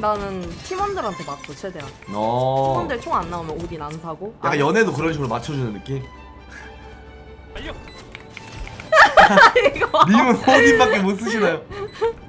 나는 팀원들한테 맞고 최대한. 어. 팀원들 총 안 나오면 오딘 안 사고. 약간 아, 연애도 그런 식으로 맞춰주는 느낌? 이거 님은 호딘밖에 못 쓰시나요?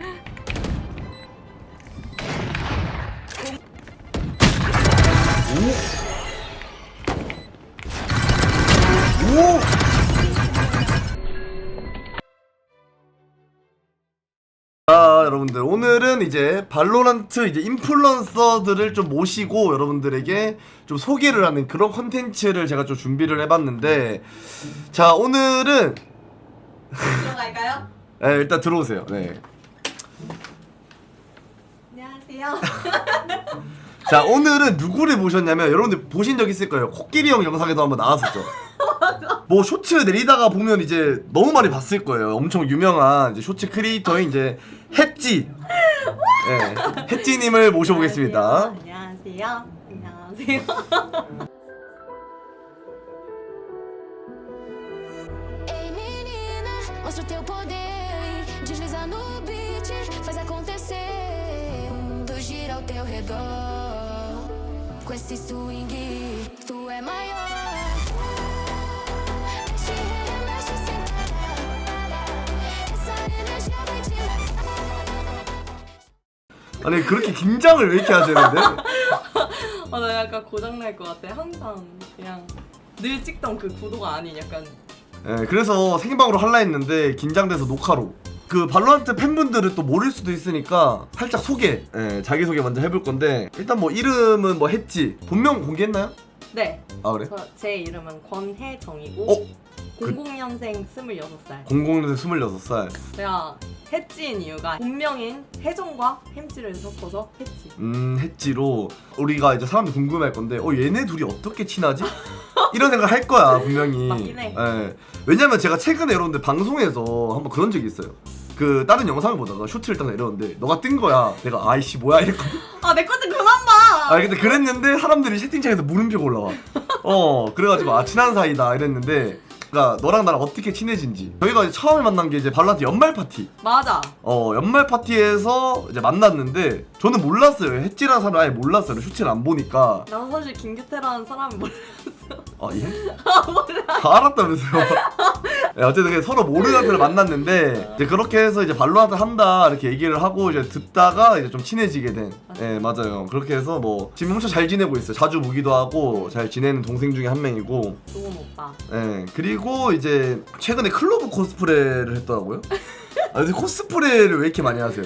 여러분들 오늘은 이제 발로란트 이제 인플루언서들을 좀 모시고 여러분들에게 좀 소개를 하는 그런 컨텐츠를 제가 좀 준비를 해봤는데 자 오늘은 들어갈까요? 네, 일단 들어오세요. 네. 안녕하세요. 자, 오늘은 누구를 모셨냐면 여러분들 보신 적 있을 거예요. 코끼리 형 영상에도 한번 나왔었죠. 뭐 쇼츠 내리다가 보면 이제 너무 많이 봤을 거예요. 엄청 유명한 이제 쇼츠 크리에이터인 이제 햇지. 네, 햇지님을 모셔보겠습니다. 안녕하세요. 안녕하세요. Ei menina, mostra o teu poder. Desliza no beat, faz acontecer. O mundo gira ao teu redor. Com esse swing, tu é 아니 그렇게 긴장을 왜 이렇게 하시는데? 아, 나 약간 고장 날 것 같아. 항상 그냥 늘 찍던 그 구도가 아닌 약간 네, 그래서 생방으로 할라 했는데 긴장돼서 녹화로. 그 발로란트 팬분들은 또 모를 수도 있으니까 살짝 소개, 예, 자기 소개 먼저 해볼 건데 일단 뭐 이름은 뭐 했지 본명 공개했나요? 네. 아 그래? 저, 제 이름은 권혜정이고 어? 그- 00년생 26살. 00년생 26살. 제가 혜지인 이유가 본명인 혜정과 햄찌를 섞어서 혜지. 음, 했지로 우리가 이제 사람들 궁금해할 건데, 어 얘네 둘이 어떻게 친하지? 이런 생각 할 거야 분명히. 맞긴 해. 예. 왜냐면 제가 최근에 여러분들 방송에서 한번 그런 적이 있어요. 그 다른 영상을 보다가 쇼트를 딱 내렸는데 너가 뜬 거야. 내가 아이씨 뭐야 이랬거든. 아, 내것좀 그만 봐! 아 근데 그랬는데 사람들이 채팅창에서 물음표가 올라와. 어 그래가지고 아 친한 사이다 이랬는데. 그러니까 너랑 나랑 어떻게 친해진지 저희가 이제 처음에 만난 게 이제 발란트 연말 파티 맞아. 어 연말 파티에서 이제 만났는데 저는 몰랐어요. 햇지라는 사람 아예 몰랐어요. 쇼츠를 안 보니까. 나 사실 김규태라는 사람이 몰라. 아 예? 다 알았다면서요? 네, 어쨌든 그냥 서로 모르는 사람을 만났는데 이제 그렇게 해서 이제 발로한테 한다 이렇게 얘기를 하고 이제 듣다가 이제 좀 친해지게 된. 예 맞아요. 그렇게 해서 뭐 지금 엄청 잘 지내고 있어요. 자주 보기도 하고 잘 지내는 동생 중에 한 명이고. 좋은 오빠. 예 그리고 이제 최근에 클로브 코스프레를 했더라고요. 아 근데 코스프레를 왜 이렇게 많이 하세요?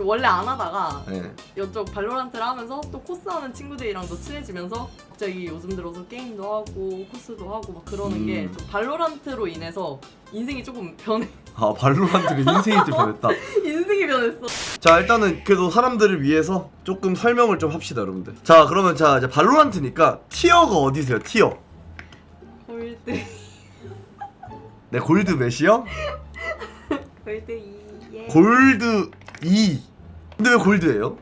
그 원래 안 하다가 예. 이쪽 발로란트를 하면서 또 코스하는 친구들이랑도 친해지면서 갑자기 요즘 들어서 게임도 하고 코스도 하고 막 그러는 음. 게좀 발로란트로 인해서 인생이 조금 변해. 아 발로란트가 인생이 좀 변했다. 인생이 변했어. 자 일단은 그래도 사람들을 위해서 조금 설명을 좀 합시다 여러분들. 자 그러면 자 이제 발로란트니까 티어가 어디세요? 티어. 골드. 네 골드 몇이요? 골드 2예. 골드 2 근데 왜 골드예요?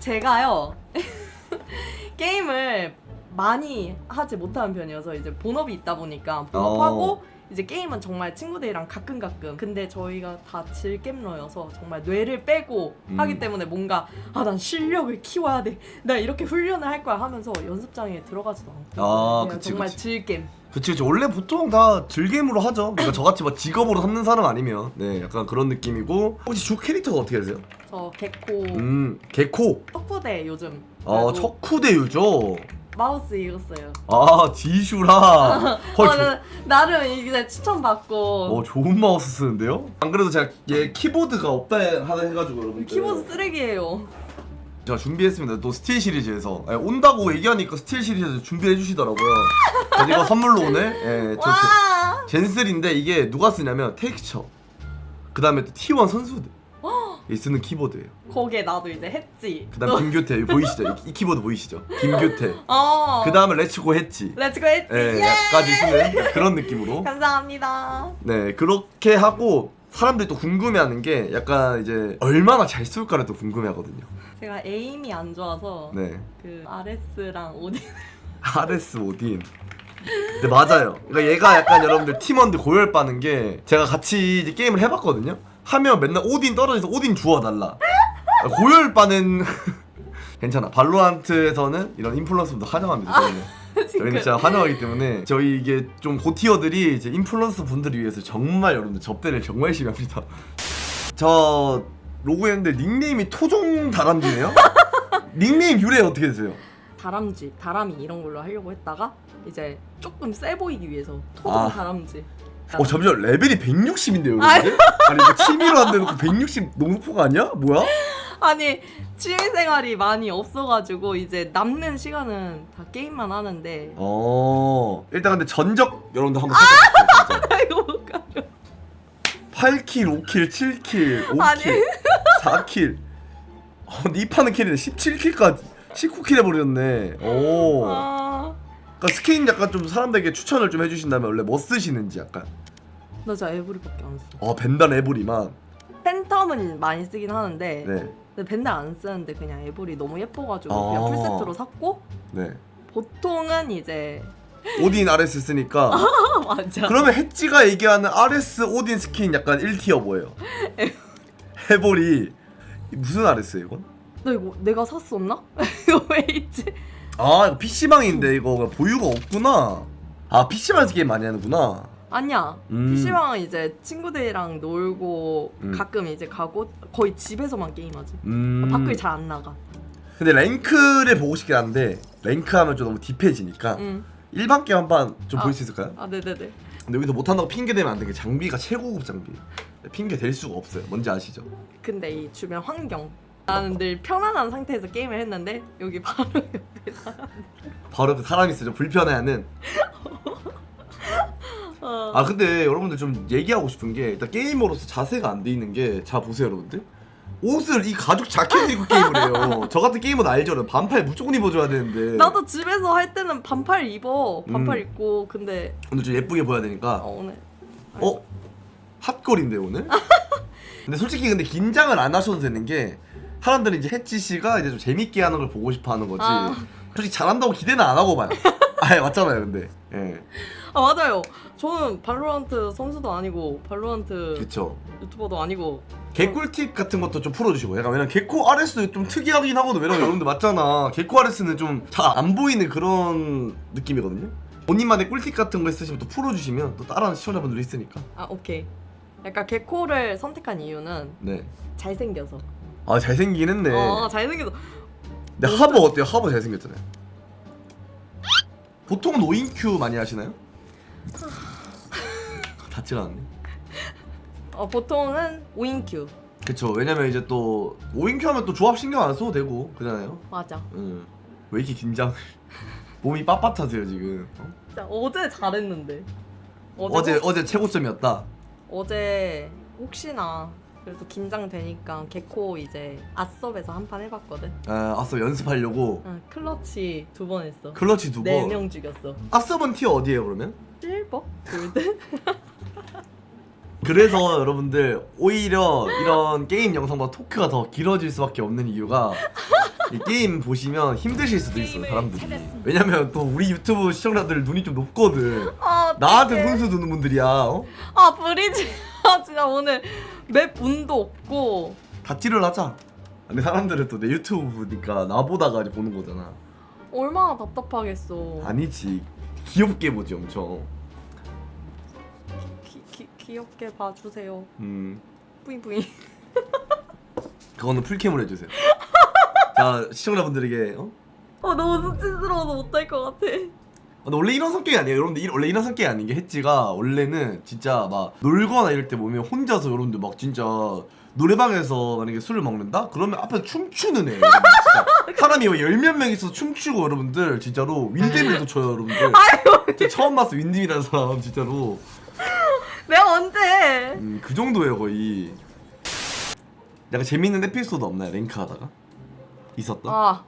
제가요 게임을 많이 하지 못하는 편이어서 이제 본업이 있다 보니까 본업하고 어. 이제 게임은 정말 친구들이랑 가끔 가끔. 근데 저희가 다 질겜러여서 정말 뇌를 빼고 음. 하기 때문에 뭔가 아 난 실력을 키워야 돼나 이렇게 훈련을 할 거야 하면서 연습장에 들어가지도 않고. 아, 그냥 그치, 정말 그치. 질겜. 그치 그치. 원래 보통 다 즐겜으로 하죠. 그러니까 저같이 막 직업으로 삼는 사람 아니면. 네 약간 그런 느낌이고. 혹시 주 캐릭터가 어떻게 되세요? 저 개코 음 개코 덕후대 요즘. 아 척후대유죠 마우스 읽었어요. 아 디슈라. 어, 헐 나, 나름 이게 추천받고. 어 좋은 마우스 쓰는데요? 안 그래도 제가 얘 키보드가 없다 하다 해가지고 여러분 키보드 쓰레기예요. 제가 준비했습니다. 또 스틸 시리즈에서. 예, 온다고 얘기하니까 스틸 시리즈 준비해 주시더라고요. 그래서 이거 선물로 오늘? 예, 저 와. 제- 젠슬인데 이게 누가 쓰냐면 텍스처. 그 다음에 또 T1 선수들 이 쓰는 키보드예요. 거기에 나도 이제 했지 그 다음 김교태 여기 보이시죠? 이, 이 키보드 보이시죠? 김교태. 어 그 다음에 렛츠고 했지. 렛츠고 했지 예, 예! 약까지 쓰는 그런 느낌으로. 감사합니다 네 그렇게 하고 사람들이 또 궁금해하는 게 약간 이제 얼마나 잘 쏠까를 또 궁금해하거든요. 제가 에임이 안 좋아서 네. 그 RS랑 오딘 아레스 오딘. 근데 맞아요. 그러니까 얘가 약간 여러분들 팀원들 고열 빠는 게 제가 같이 이제 게임을 해봤거든요. 하면 맨날 오딘 떨어져서 오딘 주워달라. 고열 빠는 괜찮아. 발로란트에서는 이런 인플루언서도 환영합니다. 저희는. 저희는 진짜 환영하기 때문에 저희 이게 좀 고티어들이 이제 인플루언서 분들을 위해서 정말 여러분들 접대를 정말 열심히 합니다. 저 로고였는데 닉네임이 토종 다람쥐네요. 닉네임 유래 어떻게 되세요? 다람쥐, 다람이 이런 걸로 하려고 했다가 이제 조금 세 보이기 위해서 토종 아. 다람쥐. 어 잠시만 레벨이 160인데요 아유. 여러분들? 아니 이거 취미로 안 되놓고 160 너무 높은 아니야? 뭐야? 아니 취미 생활이 많이 없어가지고 이제 남는 시간은 다 게임만 하는데 어 일단 근데 전적 여러분들 한번 살펴볼게요 진짜. 이거 못 가려. 8킬, 5킬, 7킬, 5킬, 아니. 4킬. 어, 근데 이 판은 킬이네. 17킬까지. 19킬 해버렸네. 오. 아, 그러니까 스킨 약간 좀 사람들에게 추천을 좀 해주신다면 원래 뭐 쓰시는지 약간. 나 진짜 에브리밖에 안 써. 어 벤단 에브리만. 팬텀은 많이 쓰긴 하는데 네, 근데 밴드 안 쓰는데 그냥 에브리 너무 예뻐가지고 아. 그냥 풀세트로 샀고 네. 보통은 이제 오딘 RS 쓰니까. 아 맞아 그러면 햇지가 얘기하는 RS 오딘 스킨 약간 1티어 뭐예요? 해보리. 무슨 RS예요 이건? 나 이거 내가 샀었나? 이거 왜 있지? 아 이거 PC방인데 이거 보유가 없구나. 아 PC방에서 게임 많이 하는구나. 아니야 음. PC방은 이제 친구들이랑 놀고 음. 가끔 이제 가고 거의 집에서만 게임하지 음. 밖을 잘 안 나가 근데 랭크를 보고 싶긴 한데 랭크 하면 좀 너무 딥해지니까 응. 일반 게임 한번 좀 아. 볼수 있을까요? 아 네네네 근데 여기서 못한다고 핑계 대면 안 돼. 게 장비가 최고급 장비. 핑계 댈 수가 없어요. 뭔지 아시죠? 근데 이 주변 환경 나는 늘 편안한 상태에서 게임을 했는데 여기 바로 옆에 사람 바로 그 사람이 있어요. 좀 불편해하는. 어. 아 근데 여러분들 좀 얘기하고 싶은 게 일단 게이머로서 자세가 안 돼 있는 게 자 보세요 여러분들. 옷을 이 가죽 자켓 입고 게임을 해요. 저 같은 게이머는 알죠? 반팔 무조건 입어줘야 되는데. 나도 집에서 할 때는 반팔 입어 반팔 음. 입고 근데 오늘 좀 예쁘게 보여야 되니까. 어, 오늘 어? 핫걸인데 오늘? 근데 솔직히 근데 긴장을 안 하셔도 되는 게 사람들은 이제 혜치 씨가 이제 좀 재밌게 하는 걸 보고 싶어 하는 거지. 아. 솔직히 잘한다고 기대는 안 하고 봐요. 아 맞잖아요, 근데. 예. 아 맞아요. 저는 발로란트 선수도 아니고 발로란트 그쵸. 유튜버도 아니고. 개꿀팁 같은 것도 좀 풀어주시고. 약간 왜냐면 개코 RS 좀 특이하긴 하거든. 왜냐면 여러분들 맞잖아. 개코 RS는 좀 잘 안 보이는 그런 느낌이거든요. 본인만의 꿀팁 같은 거 있으시면 또 풀어주시면 또 다른 시청자분들도 있으니까. 아 오케이. 약간 개코를 선택한 이유는 네아 잘생겨서. 잘생기긴 했네. 어 잘생겨서. 근데 하버 어때요? 하버 잘생겼잖아요. 보통은 오인큐 많이 하시나요? 닿지가 않네. 어 보통은 오인큐. 그쵸. 왜냐면 이제 또 오인큐 하면 또 조합 신경 안 써도 되고 그잖아요. 맞아. 응. 왜 이렇게 긴장 몸이 빳빳하세요 지금? 어? 진짜 어제 잘했는데. 어제 어제 혹- 어제 최고점이었다. 어제 혹시나 그래도 긴장되니까 개코 이제 아섭에서 한 판 해봤거든 아, 아서 연습하려고 응, 클러치 두 번 했어 클러치 두 네 번. 명 죽였어 아서번 티어 어디에요 그러면? 실버? 골드? 그래서 여러분들 오히려 이런 게임 영상보다 토크가 더 길어질 수밖에 없는 이유가 이 게임 보시면 힘드실 수도 있어요 사람들이. 왜냐면 또 우리 유튜브 시청자들 눈이 좀 높거든. 아 나한테 어떡해. 훈수 두는 분들이야. 어? 아 브리지 아 진짜 오늘 맵 운도 없고 다찌를 하자. 근데 사람들은 또 내 유튜브 보니까 나 보다가 이제 보는 거잖아. 얼마나 답답하겠어 아니지. 귀엽게 보지 엄청. 기, 기, 귀엽게 봐주세요 음. 뿌잉뿌잉 그거는 풀캠으로 해주세요. 자 시청자분들에게 어? 아 너무 수치스러워서 못할 것 같아 근데 원래 이런 성격이 아니에요. 여러분들 이- 원래 이런 성격이 아닌 게 혜지가 원래는 진짜 막 놀거나 이럴 때 보면 혼자서 여러분들 막 진짜 노래방에서 만약에 술을 먹는다? 그러면 앞에서 춤추는. 여러분들 진짜. 사람이 열몇 명 있어서 춤추고 여러분들 진짜로 윈드밀도 쳐요 여러분들. 진짜 처음 봤어 윈드밀이라는 사람 진짜로. 내가 언제 음, 그 정도예요 거의. 약간 재밌는 에피소드 없나요 랭크 하다가? 있었던? 아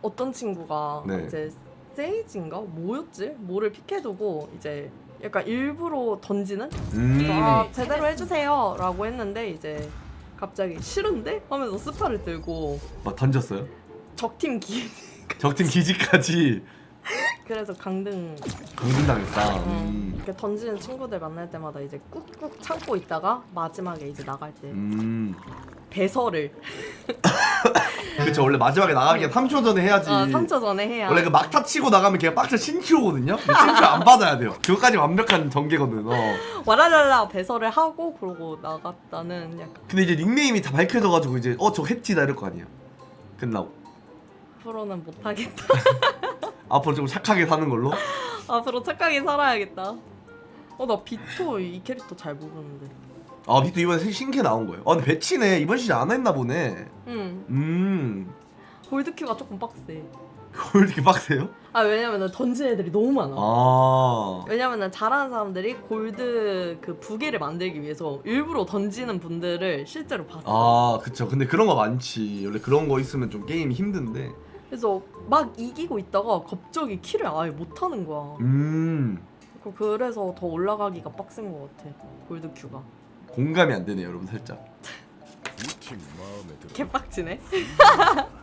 어떤 친구가 네. 이제 세이지인가 뭐였지 뭐를 픽해두고 이제 약간 일부러 던지는 음. 아 제대로 해주세요라고 했는데 이제 갑자기 싫은데 하면서 스파를 들고 막 던졌어요? 적팀 기 적팀 기지까지 그래서 강등 강등당했다. 음, 음. 이렇게 던지는 친구들 만날 때마다 이제 꾹꾹 참고 있다가 마지막에 이제 나갈 때 음. 배설을 그쵸 원래 마지막에 나가기 3초 전에 해야지 어, 3초 전에 해야. 원래 그 막타 치고 나가면 걔가 빡쳐 신큐거든요 신큐 안 받아야 돼요 그거까지 완벽한 전개거든 어. 와라랄라 배설을 하고 그러고 나갔다는 약간 근데 이제 닉네임이 다 밝혀져가지고 이제 어저 했지다 이럴 거 아니에요 끝나고 앞으로는 못하겠다. 앞으로 좀 착하게 사는 걸로 앞으로 착하게 살아야겠다. 어 나 비토 이 캐릭터 잘 모르는데. 아 비또 이번에 새- 신캐 나온 거예요 아 근데 배치네 이번 시즌 안 했나 보네 응. 음 골드큐가 조금 빡세. 왜 이렇게 빡세요? 아 왜냐면은 던지는 애들이 너무 많아. 아 왜냐면은 잘하는 사람들이 골드 그 부계를 만들기 위해서 일부러 던지는 분들을 실제로 봤어. 아 그쵸 근데 그런 거 많지 원래 그런 거 있으면 좀 게임이 힘든데 그래서 막 이기고 있다가 갑자기 킬을 아예 못 하는 거야. 음 그- 그래서 더 올라가기가 빡센 것 같아. 골드 큐가. 공감이 안 되네요 여러분 살짝 개빡치네.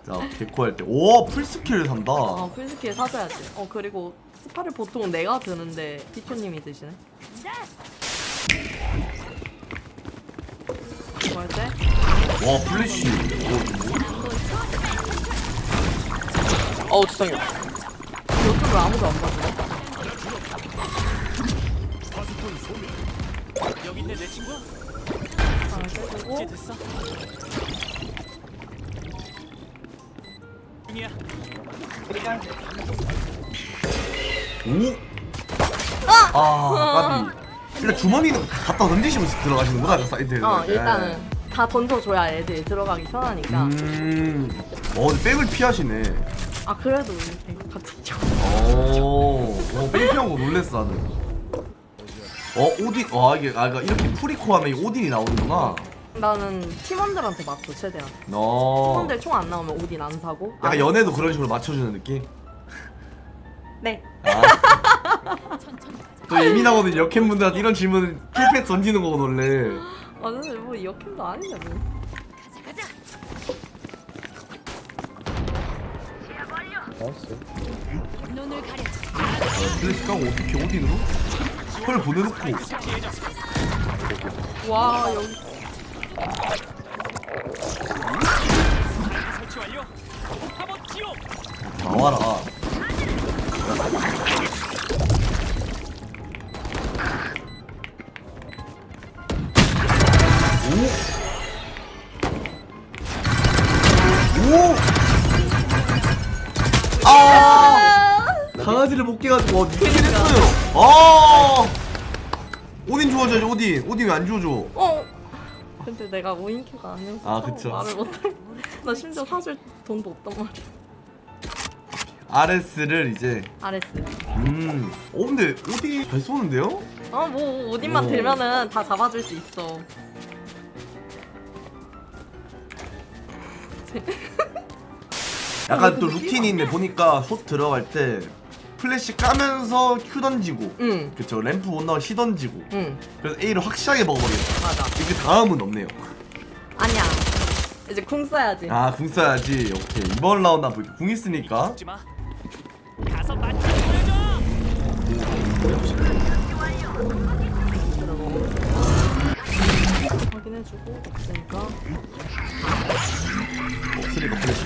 자 개코 할 때 오 풀스킬을 산다 아 풀스킬 사줘야지. 어 그리고 스파를 보통 내가 드는데 피초님이 드시네. 뭐 할때? 와 플래시 오, 어우 죄송해요. 요즘을 아무도 안 봐주네. 여기 있네 내 친구. 아 그리고 이제 됐어. 중이야. 오? 아 까비 일단 주머니는 갖다 던지시면 들어가시는구나 그 사이드에 어 일단은 다 던져줘야 애들이 들어가기 편하니까. 음. 어 근데 백을 피하시네 아 그래도 이렇게 같이 쳐. 오, 어, 백 피한 거 놀랬어 나는 어 오딘 와 이게 아 그러니까 이렇게 프리코 하면 이 오딘이 나오는구나 나는 팀원들한테 맞춰 최대한. 어 팀원들 총 안 나오면 오딘 안 사고. 약간 아, 연애도 그런 식으로 맞춰주는 느낌? 네. 아. 또 예민하거든 역캠 분들한테 이런 질문 필패 던지는 거고 원래 아 근데 뭐 역캠도 뭐. 어, 플래시 까고 어떻게 오딘으로? 헐 보내놓고. 와 여기. 나와라 강아지를 못 깨가지고 와 니킬 했어요 아! 오딘 주워줘야지 오딘 오딘 왜 안 주워줘 어. 근데 내가 오인큐가 아니어서 아, 그쵸. 말을 못해. 나 심지어 사줄 돈도 없단 말이야. RS를 이제 아레스. 음. 어 근데 오딘 잘 쏘는데요? 어뭐 어딘만 오. 들면은 다 잡아줄 수 있어. 약간 또 루틴이 있네 보니까 숏 들어갈 때 플래시 까면서 Q 던지고 응. 그쵸 램프 못 나와 C 던지고 응. 그래서 A를 확실하게 먹어버리겠다 맞아. 이게 다음은 없네요 아니야. 이제 궁 써야지. 아궁 써야지 오케이 이번 라운드 한번 볼게요 궁 있으니까 죽지 마. 가서 맞춰. 확인해주고 없으니까. 없으니까 플래시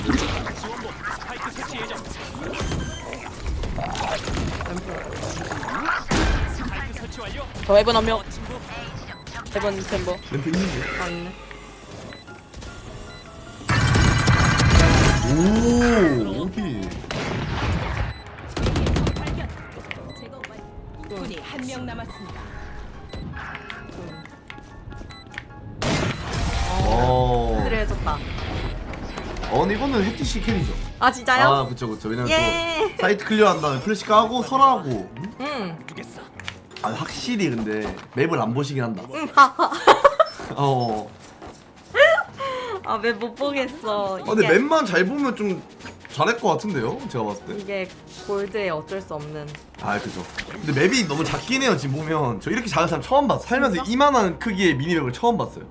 저 해본 한 명. 해본 챔버. 램프 있는데 아 있네. 오 오케이 군이 한 명 남았습니다. 어. 그래 해줬다. 어 근데 이거는 해티시 캐리죠 아 진짜요? 아 그쵸 그쵸 왜냐면 예. 또 사이트 클리어 한 다음에 플래시 까고 설하고 음? 응. 두겠어. 아 확실히 근데 맵을 안 보시긴 한다. 어 아왜 못 보겠어. 아, 근데 맵만 잘 보면 좀 잘할 것 같은데요? 제가 봤을 때. 이게 골드의 어쩔 수 없는. 아, 그죠. 근데 맵이 너무 작긴 해요, 지금 보면. 저 이렇게 작은 사람 처음 봤어. 살면서? 이만한 크기의 미니맵을 처음 봤어요.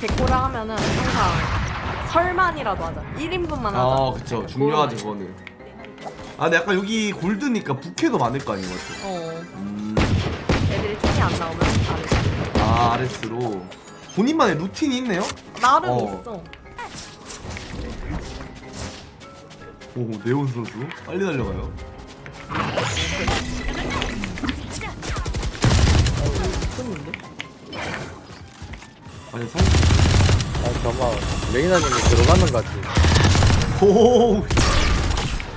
백호라 하면은 항상 설만이라도 하자. 1인분만 하자. 아, 그쵸. 중요하지, 그거는. 아 근데 약간 여기 골드니까 부캐도 많을 거 아닌 것 같아 어. 음, 애들이 총이 안 나오면 안 아 RS로 본인만의 루틴이 있네요? 나름 어. 있어. 오 네온 선수 빨리 달려가요 아니 성... 아 잠깐만 레이나님이 들어가는 것 같아 오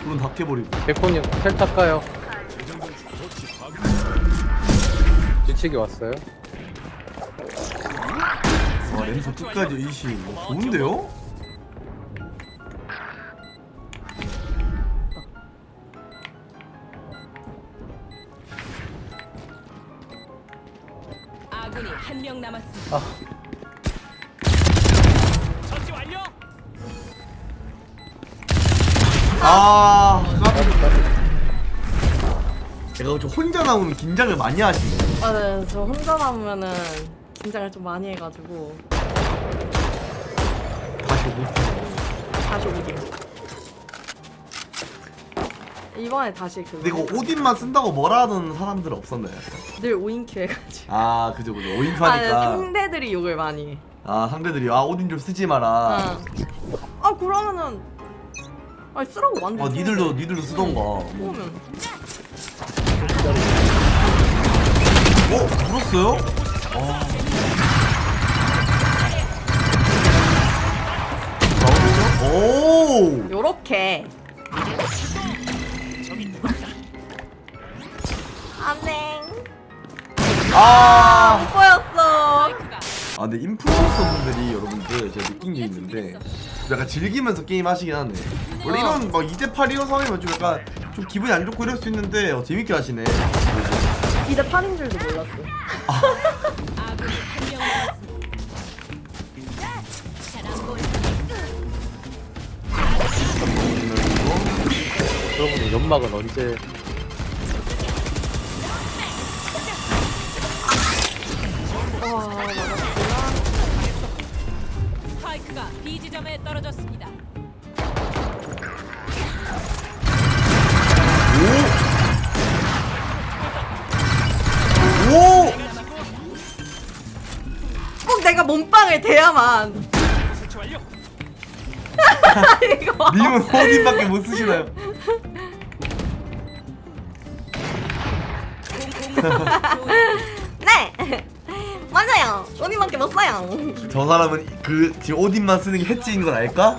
물은 다 깨버리고. 백호님 텔 탈까요? 뒤치기 왔어요? 와 렌즈 끝까지 이시. 와, 좋은데요? 아군이 한 명 남았습니다. 처치 완료. 아. 제가 좀 혼자 나오면 긴장을 많이 하시네. 아, 네, 저 혼자 남으면은 긴장을 좀 많이 해가지고 다시 오고. 다시 오긴. 이번에 다시 그. 근데 이거 오딘만 쓴다고 뭐라 하는 사람들 없었나요? 늘 오인큐 해가지고. 아 그죠 그죠 아, 네, 오인파니까 상대들이 욕을 많이. 해. 아 상대들이 아 오딘 좀 쓰지 마라 아, 아 그러면은 아 쓰라고 완전. 아 니들도 니들도 쓰던가 그러면 어? 물었어요? 아. 나오죠? 오! 요렇게. 안녕. 아! 스파이크가 아 근데 인플루언서 분들이 여러분들 제가 느낀 게 있는데 약간 즐기면서 게임 하시긴 하네 원래 어. 이런 막 2대8 이런 상황이면 좀 약간 좀 기분이 안 좋고 이럴 수 있는데 어, 재밌게 하시네 이제 8인 줄도 몰랐어. 여러분의 연막은 언제 스파이크가 B 지점에 떨어졌습니다. 오! 오! 꼭 내가 몸빵을 대야만. 설치 완료. 이거. 님은 호딘밖에 못 쓰시나요? 언니밖에 못 써요. 저 사람은 그 지금 오딘만 쓰는 게 해치인 걸 알까?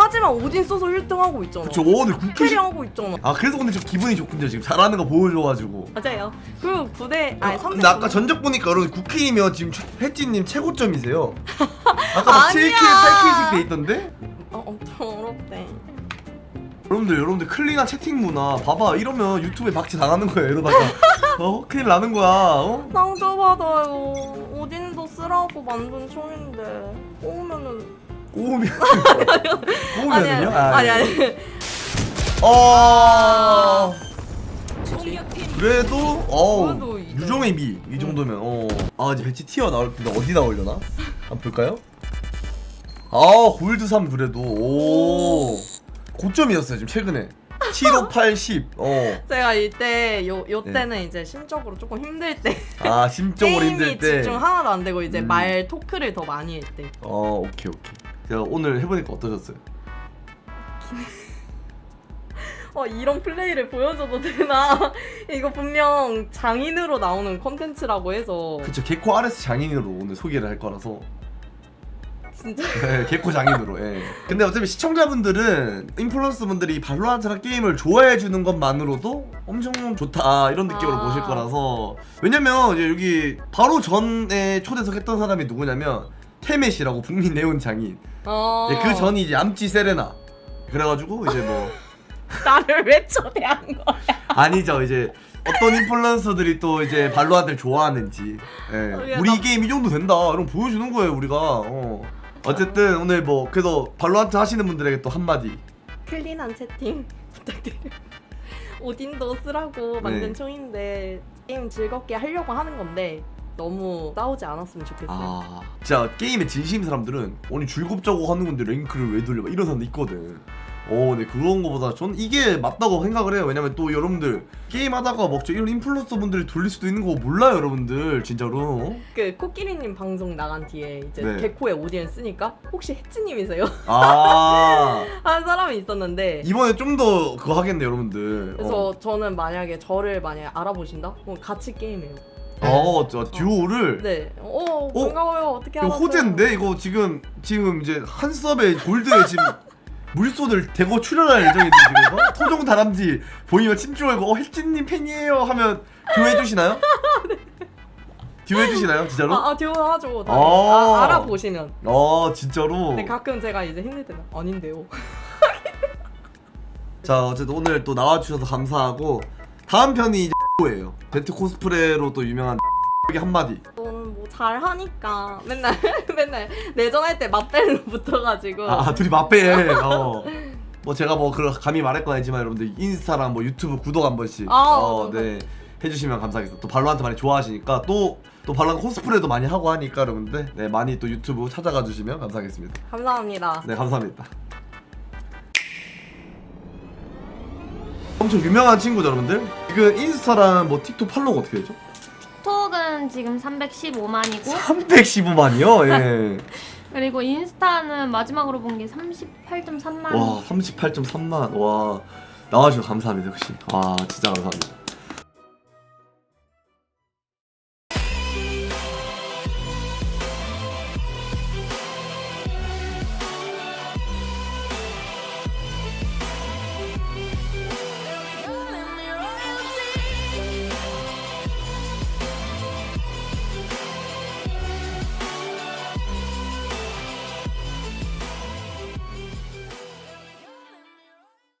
하지만 오딘 써서 1등 하고 있잖아. 저 오늘 국회 캐리 하고 있잖아. 아 그래서 오늘 좀 기분이 좋군요 지금 잘하는 거 보여줘가지고 맞아요. 그리고 9대 아니 3대. 근데 아까 전적 보니까 여러분 국회이면 지금 혜진님 최고점이세요 아까 막 아니야. 7K 8K씩 돼 있던데? 어, 엄청 어렵대. 여러분들 여러분들 클린한 채팅 문화 봐봐 이러면 유튜브에 박치 당하는 거예요 이러다가 어? 큰일 나는 거야 어? 상처받아요. 오딘도 쓰라고 만든 총인데 꼬우면은 꼬우면 아니 꼬우면은요? 아니 아니. 어... 공격팀 그래도 어 그래도 이 유종의 미 이 정도면 어아 이제 배치 티어 나올 근데 어디 나오려나? 한번 볼까요? 아 골드 3 그래도 오 고점이었어요 지금 최근에 7580 어아 제가 이때 요 네. 요때는 이제 심적으로 조금 힘들 때 아, 심적으로 게임이 힘들 때 집중 하나도 안 되고 이제 음. 말 토크를 더 많이 할 때. 어 오케이 오케이 제가 오늘 해보니까 어떠셨어요? 어 이런 플레이를 보여줘도 되나? 이거 분명 장인으로 나오는 컨텐츠라고 해서 그쵸 개코 RS 장인으로 오늘 소개를 할 거라서 진짜 네, 개코 장인으로 예. 근데 어차피 시청자분들은 인플루언서 분들이 발로란트라 게임을 좋아해 주는 것만으로도 엄청 좋다 이런 느낌으로 아. 보실 거라서 왜냐면 이제 여기 바로 전에 초대석 했던 사람이 누구냐면 테메시라고 북미 네온 장인 어 예, 그 전이 이제 암찌 세레나 그래가지고 이제 뭐 나를 왜 초대한 거야? 아니죠 이제 어떤 인플루언서들이 또 이제 발로란트를 좋아하는지 예. 어, 야, 우리 나- 이 게임 이 정도 된다 이런 거 보여주는 거예요 우리가 어. 어쨌든 오늘 뭐 그래서 발로란트 하시는 분들에게 또 한마디 클린한 채팅 부탁드려요. 오딘도 쓰라고 만든 네. 총인데 게임 즐겁게 하려고 하는 건데 너무 싸우지 않았으면 좋겠어요. 아 진짜 게임에 진심인 사람들은 아니 즐겁자고 하는 건데 랭크를 왜 돌려 막 이런 사람도 있거든 어, 네 그런 거보다 전 이게 맞다고 생각을 해요. 왜냐면 또 여러분들 게임 하다가 막저 이런 인플루언서 분들이 돌릴 수도 있는 거 몰라요, 여러분들 진짜로. 그 코끼리님 방송 나간 뒤에 이제 네. 개코의 오디언 쓰니까 혹시 혜찌님이세요? 아 한 사람이 있었는데 이번에 좀 더 그거 하겠네, 여러분들. 그래서 어, 저는 만약에 저를 만약에 알아보신다? 그럼 같이 게임해요. 어, 저 듀오를. 네. 어 반가워요. 어떻게 이거 알았어요? 호재인데 이거 지금 지금 이제 한 수업에 골드에 지금 물소들 대거 출연할 예정인데 지금 이거 토종 다람쥐 보이면 침주 걸고 어 혜진님 팬이에요 하면 듀오 해주시나요? 듀오 해주시나요 진짜로? 아, 아 듀오하죠. 아. 아, 알아보시면. 어 진짜로. 근데 가끔 제가 이제 힘들 때는 아닌데요. 자 어쨌든 오늘 또 나와주셔서 감사하고 다음 편이 이제 예요 베트 코스프레로 또 유명한 한마디. 저는 뭐 잘하니까 맨날 맨날 내전할 때 맞벨로 붙어가지고 아, 아, 둘이 맞배. 어. 뭐 제가 뭐 그걸 감히 말할 건 아니지만 여러분들 인스타랑 뭐 유튜브 구독 한 번씩 아, 어, 맞아. 네 해주시면 감사하겠습니다. 또 발로한테 많이 좋아하시니까 또 또 발로한 코스프레도 많이 하고 하니까 여러분들 네 많이 또 유튜브 찾아가 주시면 감사하겠습니다. 감사합니다. 네 감사합니다. 엄청 유명한 친구죠 여러분들. 지금 인스타랑 뭐 틱톡 팔로우가 어떻게 되죠? 톡은 지금 315만이고. 315만이요. 예. 그리고 인스타는 마지막으로 본 게 38.3만. 와 38.3만. 와. 나와 주셔서 감사합니다 역시 와 진짜 감사합니다